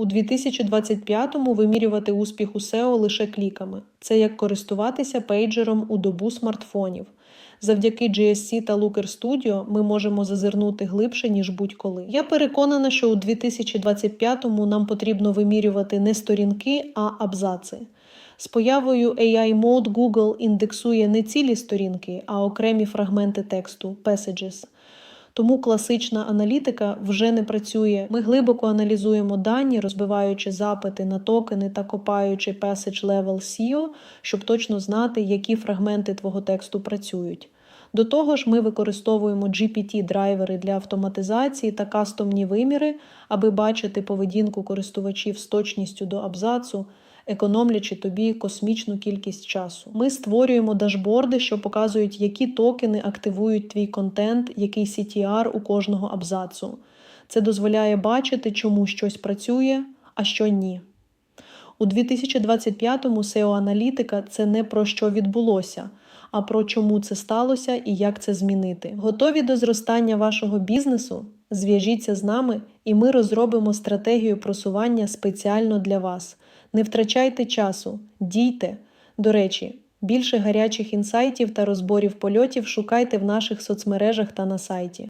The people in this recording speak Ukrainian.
У 2025-му вимірювати успіх у SEO лише кліками. Це як користуватися пейджером у добу смартфонів. Завдяки GSC та Looker Studio ми можемо зазирнути глибше, ніж будь-коли. Я переконана, що у 2025-му нам потрібно вимірювати не сторінки, а абзаци. З появою AI Mode Google індексує не цілі сторінки, а окремі фрагменти тексту passages. Тому класична аналітика вже не працює. Ми глибоко аналізуємо дані, розбиваючи запити на токени та копаючи passage level SEO, щоб точно знати, які фрагменти твого тексту працюють. До того ж, ми використовуємо GPT-драйвери для автоматизації та кастомні виміри, аби бачити поведінку користувачів з точністю до абзацу, економлячи тобі космічну кількість часу. Ми створюємо дашборди, що показують, які токени активують твій контент, який CTR у кожного абзацу. Це дозволяє бачити, чому щось працює, а що ні. У 2025-му SEO-аналітика це не про що відбулося, а про чому це сталося і як це змінити. Готові до зростання вашого бізнесу? Зв'яжіться з нами, і ми розробимо стратегію просування спеціально для вас. Не втрачайте часу, дійте. До речі, більше гарячих інсайтів та розборів польотів шукайте в наших соцмережах та на сайті.